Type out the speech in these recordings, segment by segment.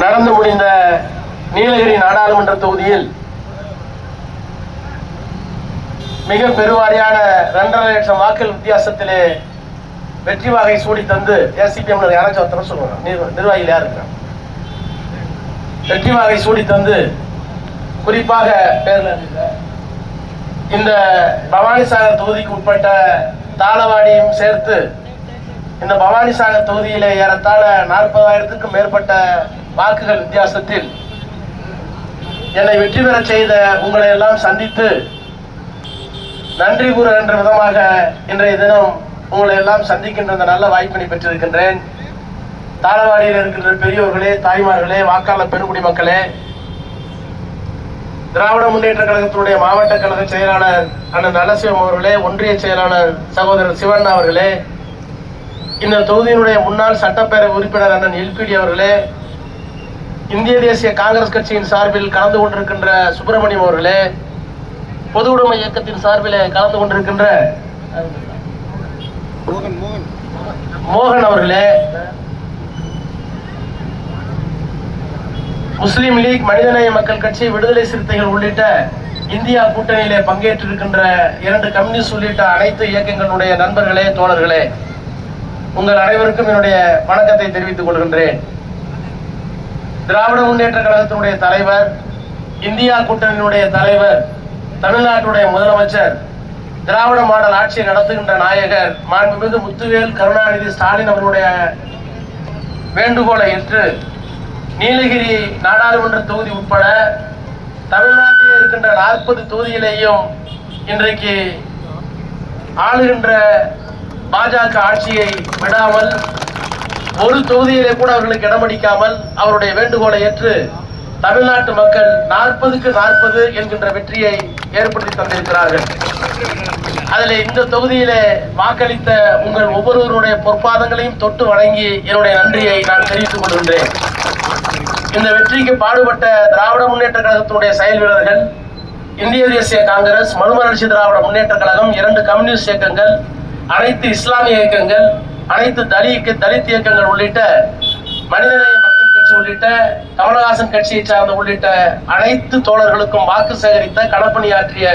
நடந்து முடிந்த நீலகிரி நாடாளுமன்ற தொகுதியில் மிக பெருவாரியான இரண்டரை லட்சம் வாக்குகள் வித்தியாசத்திலே வெற்றி வாகை சூடி தந்து ஏசிபிஎம் யாராச்சும் ஒருத்தர் சொல்லுவாங்க நிர்வாகிகள் யார் இருக்காங்க? வெற்றி வாகை சூடி தந்து குறிப்பாக பேர்ல இந்த பவானிசாகர் தொகுதிக்கு உட்பட்ட தாளவாடியும் சேர்த்து இந்த பவானிசாகர் தொகுதியிலே ஏறத்தாழ நாற்பதாயிரத்துக்கும் மேற்பட்ட வாக்குகள் வித்தியாசத்தில் என்னை வெற்றி பெறச் செய்த உங்களை எல்லாம் சந்தித்து நன்றி கூறுகின்ற விதமாக இன்றைய தினம் உங்களை எல்லாம் சந்திக்கின்ற இந்த நல்ல வாய்ப்பினை பெற்றிருக்கின்றேன். தாளவாடியில் இருக்கின்ற பெரியோர்களே தாய்மார்களே வாக்காளர் பெருங்குடி மக்களே திராவிட முன்னேற்ற கழகத்தினுடைய மாவட்ட கழக செயலாளர் அண்ணன் நலசிவம் அவர்களே ஒன்றிய செயலாளர் சகோதரர் சிவண்ணா அவர்களே இந்த தொகுதியினுடைய முன்னாள் சட்டப்பேரவை உறுப்பினர் அண்ணன் எல்பிடி அவர்களே இந்திய தேசிய காங்கிரஸ் கட்சியின் சார்பில் கலந்து கொண்டிருக்கின்ற சுப்பிரமணியம் அவர்களே பொது உடைமை இயக்கத்தின் சார்பில் கலந்து கொண்டிருக்கின்ற மோகன் அவர்களே முஸ்லீம் லீக் மனிதநேய மக்கள் கட்சி விடுதலை சிறுத்தைகள் உள்ளிட்ட இந்தியா கூட்டணியிலே பங்கேற்றிருக்கின்ற இரண்டு கம்யூனிஸ்ட் உள்ளிட்ட அனைத்து இயக்கங்களுடைய நண்பர்களே தோழர்களே உங்கள் அனைவருக்கும் என்னுடைய வணக்கத்தை தெரிவித்துக் கொள்கின்றேன். திராவிட முன்னேற்ற கழகத்தினுடைய தலைவர் இந்தியா கூட்டணியினுடைய தலைவர் தமிழ்நாட்டுடைய முதலமைச்சர் திராவிட மாடல் ஆட்சியை நடத்துகின்ற நாயகர் மாண்புமிகு முத்துவேல் கருணாநிதி ஸ்டாலின் அவர்களுடைய வேண்டுகோளை ஏற்று நீலகிரி நாடாளுமன்ற தொகுதி உட்பட தமிழ்நாட்டில் இருக்கின்ற நாற்பது தொகுதியிலேயும் இன்றைக்கு ஆளுகின்ற பாஜக ஆட்சியை விடாமல் ஒரு தொகுதியிலே கூட அவர்களுக்கு இடமளிக்காமல் அவருடைய வேண்டுகோளை ஏற்று தமிழ்நாட்டு மக்கள் நாற்பதுக்கு நாற்பது என்கின்ற வெற்றியை ஏற்படுத்தி தந்திருக்கிறார்கள். அதில் இந்த தொகுதியிலே வாக்களித்த உங்கள் ஒவ்வொருவருடைய பொற்பாதங்களையும் தொட்டு வணங்கி என்னுடைய நன்றியை நான் தெரிவித்துக் கொள்கின்றேன். இந்த வெற்றிக்கு பாடுபட்ட திராவிட முன்னேற்ற கழகத்தினுடைய செயல் வீரர்கள் இந்திய தேசிய காங்கிரஸ் மறுமலர்ச்சி திராவிட முன்னேற்ற கழகம் இரண்டு கம்யூனிஸ்ட் இயக்கங்கள் அனைத்து இஸ்லாமிய இயக்கங்கள் அனைத்து தலித் தலித் இயக்கங்கள் உள்ளிட்ட மனிதநேய மக்கள் கட்சி உள்ளிட்ட கமலஹாசன் கட்சியை சார்ந்த உள்ளிட்ட அனைத்து தோழர்களுக்கும் வாக்கு சேகரித்த களப்பணியாற்றிய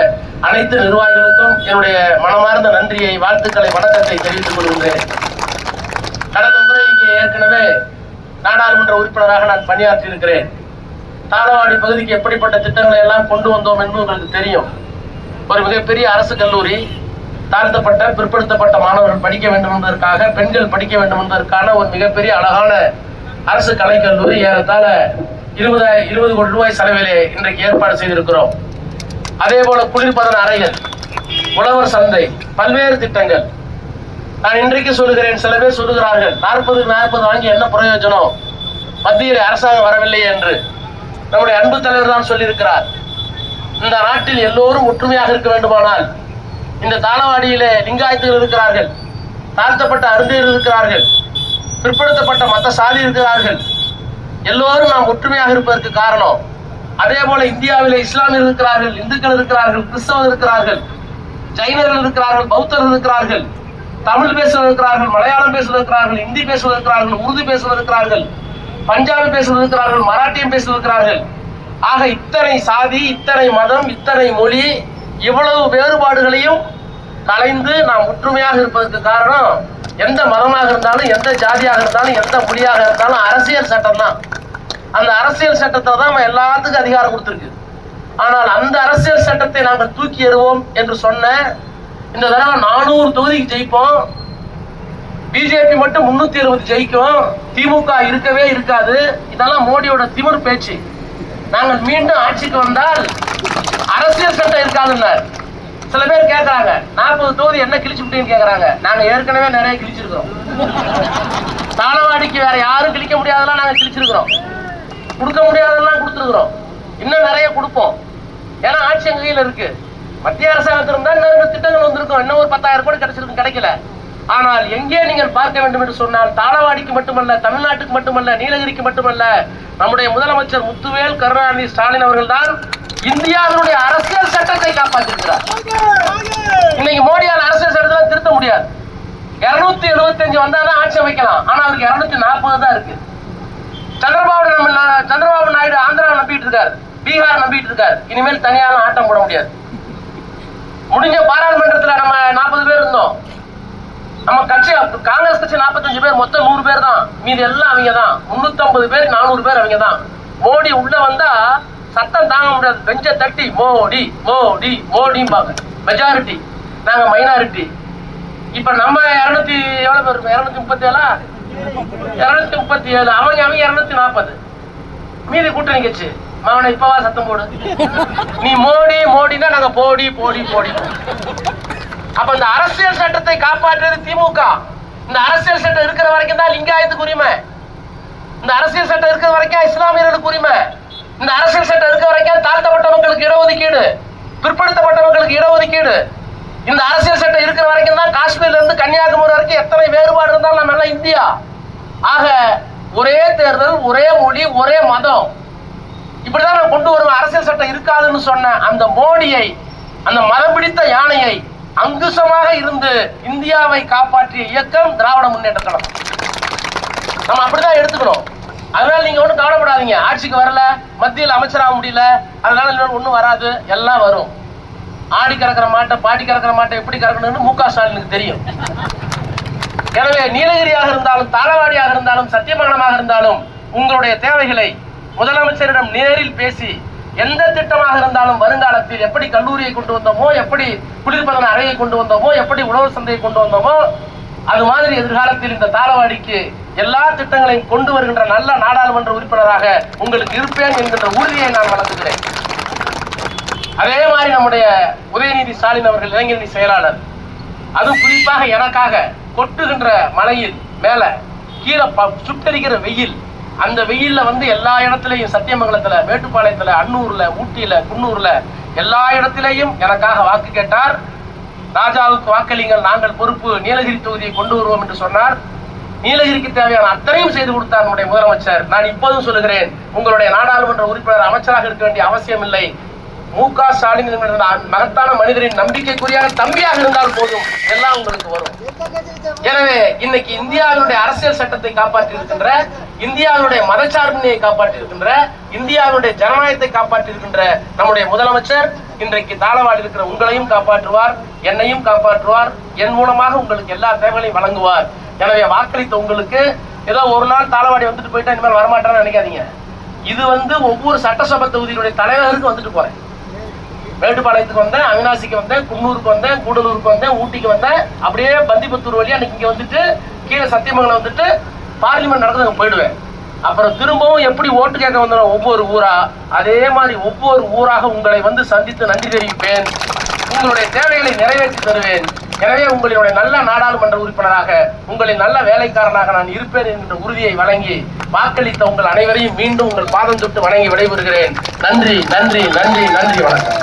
அனைத்து நிர்வாகிகளுக்கும் என்னுடைய மனமார்ந்த நன்றியை வாழ்த்துக்களை வணக்கத்தை தெரிவித்துக் கொள்கின்றேன். கடந்த முறை இங்கே ஏற்கனவே நாடாளுமன்ற உறுப்பினராக நான் பணியாற்றி இருக்கிறேன் தாளவாடி பகுதிக்கு எப்படிப்பட்ட திட்டங்களை எல்லாம் கொண்டு வந்தோம் என்று உங்களுக்கு தெரியும். ஒரு மிகப்பெரிய அரசு கல்லூரி தாழ்த்தப்பட்ட பிற்படுத்தப்பட்ட மாணவர்கள் படிக்க வேண்டும் என்பதற்காக பெண்கள் படிக்க வேண்டும் என்பதற்கான ஒரு மிகப்பெரிய அழகான அரசு கலைக்கல்லூரி ஏறத்தாழ இருபதாய் இருபது கோடி ரூபாய் செலவிலே இன்றைக்கு ஏற்பாடு செய்திருக்கிறோம். அதே போல குளிர்பதன அறைகள் உழவர் சந்தை பல்வேறு திட்டங்கள். நான் இன்றைக்கு சொல்லுகிறேன் சில பேர் சொல்லுகிறார்கள் நாற்பது நாற்பது வாங்கி என்ன பிரயோஜனம்? மத்தியில் அரசாங்கம் வரவில்லை என்று. நம்முடைய அன்பு தலைவர் தான் சொல்லியிருக்கிறார். இந்த நாட்டில் எல்லோரும் ஒற்றுமையாக இருக்க வேண்டுமானால் இந்த தாளவாடியிலே லிங்காயத்துகள் இருக்கிறார்கள். தாழ்த்தப்பட்ட அருந்தையர் இருக்கிறார்கள். பிற்படுத்தப்பட்ட மத்த சாதி இருக்கிறார்கள். எல்லோரும் நாம் ஒற்றுமையாக இருப்பதற்கு காரணம். அதே போல இந்தியாவிலே இஸ்லாமியர் இருக்கிறார்கள் இந்துக்கள் இருக்கிறார்கள் கிறிஸ்தவர் இருக்கிறார்கள் ஜைனர்கள் இருக்கிறார்கள் பௌத்தர்கள் இருக்கிறார்கள் தமிழ் பேசுவது இருக்கிறார்கள் மலையாளம் பேசுவது இருக்கிறார்கள் இந்தி பேசுவது இருக்கிறார்கள் உருது பேசுவது இருக்கிறார்கள் பஞ்சாபி பேசுவது இருக்கிறார்கள் மராட்டியம் பேசுவது இருக்கிறார்கள். ஆக இத்தனை சாதி இத்தனை மதம் இத்தனை மொழி இவ்வளவு வேறுபாடுகளையும் கலைந்து நாம் ஒற்றுமையாக இருப்பதற்கு காரணம் எந்த மதமாக இருந்தாலும் எந்த ஜாதியாக இருந்தாலும் எந்த மொழியாக இருந்தாலும் அரசியல் சட்டம் தான். அந்த அரசியல் சட்டத்தை தான் நம்ம எல்லாத்துக்கும் அதிகாரம் கொடுத்துருக்கு. ஆனால் அந்த அரசியல் சட்டத்தை நாங்கள் தூக்கி எறுவோம் என்று சொன்ன இந்த தடவை நானூறு தொகுதிக்கு ஜெயிப்போம். பிஜேபி மட்டும் முன்னூத்தி இருபது ஜெயிக்கும். திமுக இருக்கவே இருக்காது. இதெல்லாம் மோடியோட திமிர் பேச்சு. நாங்கள் மீண்டும் ஆட்சிக்கு வந்தால் அரசியல் சட்டம் இருக்காதுன்னார் சில பேர் கேட்கறாங்க நாற்பது தொகுதி என்ன கிழிச்சு விட்டீங்கன்னு கேட்கறாங்க நாங்க ஏற்கனவே நிறைய கிழிச்சிருக்கிறோம். தாளவாடிக்கு வேற யாரும் கிழிக்க முடியாதெல்லாம் நாங்க கிழிச்சிருக்கிறோம். கொடுக்க முடியாதெல்லாம் கொடுத்துருக்குறோம். இன்னும் நிறைய கொடுப்போம். ஏன்னா ஆட்சி எங்க கையில இருக்கு. மத்திய அரசாங்கத்தில் இருந்தா இன்னும் திட்டங்கள் வந்திருக்கும். இன்னும் ஒரு பத்தாயிரம் கோடி கிடைச்சிருக்கும் கிடைக்கல. ஆனால் எங்கே நீங்கள் பார்க்க வேண்டும் என்று சொன்னால் தாளவாடிக்கு மட்டுமல்ல தமிழ்நாட்டுக்கு மட்டுமல்ல நீலகிரிக்கு மட்டுமல்ல நம்முடைய முதலமைச்சர் முத்துவேல் கருணாநிதி ஸ்டாலின் அவர்கள் தான் இந்தியாவினுடைய அரசியல் சட்டத்தை காப்பாற்றிருக்கிறார் இன்னைக்கு மோடியால் அரசியல் சட்டத்தை திருத்த முடியாது. இருநூத்தி எழுபத்தஞ்சு வந்தாதான் ஆட்சி அமைக்கலாம். ஆனா அவருக்கு இருநூத்தி நாற்பது தான் இருக்கு. சந்திரபாபு நம்ம சந்திரபாபு நாயுடு ஆந்திராவை நம்பிட்டு இருக்காரு. பீகார் நம்பிட்டு இருக்காரு. இனிமேல் தனியால ஆட்டம் போட முடியாது. முடிஞ்ச பாராளுமன்றத்துல நம்ம நாற்பது பேர் இருந்தோம். நம்ம கட்சி காங்கிரஸ் கட்சி 45 பேர் மொத்தம் நூறு பேர் தான். மீதி எல்லாம் அவங்க தான் முன்னூத்தம்பது பேர் நானூறு பேர் அவங்க தான் மோடி உள்ள வந்தா சத்தம் தாங்க முடியாது. பெஞ்ச தட்டி மோடி மோடி மோடிம்பாங்க மெஜாரிட்டி நாங்க மைனாரிட்டி இப்ப நம்ம இருநூத்தி எவ்வளவு பேர் இருநூத்தி முப்பத்தி ஏழா இருநூத்தி முப்பத்தி ஏழு அவங்க அவங்க இருநூத்தி நாற்பது மீதி கூட்டணி கட்சி மாவன இப்பவா சத்தம் போடு. நீ மோடி மோடினா நாங்க போடி போடி போடி. அப்ப இந்த அரசியல் சட்டத்தை காப்பாற்றுறது திமுக. இந்த அரசியல் சட்டம் இருக்கிற வரைக்கும் தான் லிங்காயத்துக்கு உரிமை இந்த அரசியல் சட்டம் இருக்கிற வரைக்கும் இஸ்லாமியர்களுக்கு உரிமை இந்த அரசியல் சட்டம் இருக்கிற வரைக்கும் தாழ்த்தப்பட்ட மக்களுக்கு இடஒதுக்கீடு பிற்படுத்தப்பட்ட மக்களுக்கு இடஒதுக்கீடு இந்த அரசியல் சட்டம் இருக்கிற வரைக்கும் தான் காஷ்மீர்ல இருந்து கன்னியாகுமரி வரைக்கும் எத்தனை வேறுபாடு இருந்தாலும் நம்ம எல்லாம் இந்தியா. ஆக ஒரே தேர்தல் ஒரே மொழி ஒரே மதம். இப்படிதான் நான் கொண்டு வருவேன். அரசியல் சட்டம் இருக்காதுன்னு சொன்ன அந்த மோடியை அந்த மதம் பிடித்த யானையை அங்குசமாக இருந்து இந்தியாவை காப்பாற்றிய இயக்கம் திராவிட முன்னேற்ற கழகம். நம்ம அப்படிதான் எடுத்துக்கணும். அதனால நீங்க ஒண்ணும் கவலைப்படாதீங்க. ஆட்சிக்கு வரல மத்தியில் அமைச்சராக முடியல அதனால ஒன்றும் ஒண்ணும் வராது. எல்லாம் வரும். ஆடி கறக்கிற மாட்டை பாடி கறக்கிற மாட்டை எப்படி கறக்கணும்னு மு க. ஸ்டாலினுக்கு தெரியும். எனவே நீலகிரியாக இருந்தாலும் தாளவாடியாக இருந்தாலும் சத்தியமங்கலமாக இருந்தாலும் உங்களுடைய தேவைகளை முதலமைச்சரிடம் நேரில் பேசி எந்த திட்டமாக இருந்தாலும் வருங்காலத்தில் எப்படி கல்லூரியை கொண்டு வந்தோமோ எப்படி குளிர்பதன அறையை கொண்டு வந்தோமோ எப்படி உழவு சந்தையை கொண்டு வந்தோமோ அது மாதிரி எதிர்காலத்தில் இந்த தாளவாடிக்கு எல்லா திட்டங்களையும் கொண்டு வருகின்ற நல்ல நாடாளுமன்ற உறுப்பினராக உங்களுக்கு இருப்பேன் என்கின்ற உறுதியை நான் வழங்குகிறேன். அதே மாதிரி நம்முடைய உதயநிதி ஸ்டாலின் அவர்கள் இளைஞரணி செயலாளர். அது குறிப்பாக எனக்காக கொட்டுகின்ற மலையில் மேல கீழே சுட்டரிக்கிற வெயில். அந்த வெயில்ல வந்து எல்லா இடத்துலையும் சத்தியமங்கலத்துல மேட்டுப்பாளையத்துல அன்னூர்ல ஊட்டியில குன்னூர்ல எல்லா இடத்திலையும் எனக்காக வாக்கு கேட்டார். ராஜாவுக்கு வாக்களிங்கள் நாங்கள் பொறுப்பு நீலகிரி தொகுதியை கொண்டு வருவோம் என்று சொன்னார். நீலகிரிக்கு தேவையான அத்தனையும் செய்து கொடுத்தார் நம்முடைய முதலமைச்சர். நான் இப்போதும் சொல்லுகிறேன் உங்களுடைய நாடாளுமன்ற உறுப்பினர் அமைச்சராக இருக்க வேண்டிய அவசியம் இல்லை மு க ஸ்டாலின் மகத்தான மனிதரின் நம்பிக்கைக்குரிய தம்பியாக இருந்தால் போதும். எல்லாம் உங்களுக்கு வரும். எனவே இன்னைக்கு இந்தியாவினுடைய அரசியல் சட்டத்தை காப்பாற்றி இருக்கின்ற இந்தியாவினுடைய மதச்சார்பின்மையை காப்பாற்றி இருக்கின்ற இந்தியாவினுடைய ஜனநாயகத்தை காப்பாற்றி இருக்கின்ற நம்முடைய முதலமைச்சர் இன்றைக்கு தாளவாடி இருக்கிற உங்களையும் காப்பாற்றுவார் என்னையும் காப்பாற்றுவார் என் மூலமாக உங்களுக்கு எல்லா தேவைகளையும் வழங்குவார். எனவே வாக்களித்த உங்களுக்கு ஏதோ ஒரு நாள் தாளவாடி வந்துட்டு போயிட்டா இனிமேல் வரமாட்டேன்னு நினைக்காதீங்க. இது வந்து ஒவ்வொரு சட்டசபை தொகுதியினுடைய தலைவருக்கு வந்துட்டு போறேன். மேட்டுப்பாளையத்துக்கு வந்தேன் அவினாசிக்கு வந்தேன் குன்னூருக்கு வந்தேன் கூடலூருக்கு வந்தேன் ஊட்டிக்கு வந்தேன். அப்படியே பந்திபுத்தூர் வழியாக அன்னைக்கு இங்கே வந்துட்டு கீழே சத்தியமங்கலம் வந்துட்டு பார்லிமெண்ட் நடந்து அங்கே போயிடுவேன். அப்புறம் திரும்பவும் எப்படி ஓட்டு கேட்க வந்தோம் ஒவ்வொரு ஊரா அதே மாதிரி ஒவ்வொரு ஊராக உங்களை வந்து சந்தித்து நன்றி தெரிவிப்பேன். உங்களுடைய தேவைகளை நிறைவேற்றி தருவேன். எனவே உங்களுடைய நல்ல நாடாளுமன்ற உறுப்பினராக உங்களின் நல்ல வேலைக்காரனாக நான் இருப்பேன் என்ற உறுதியை வழங்கி வாக்களித்த உங்கள் அனைவரையும் மீண்டும் உங்கள் பாதம் தொட்டு வணங்கி விடைபெறுகிறேன். நன்றி நன்றி நன்றி நன்றி வணக்கம்.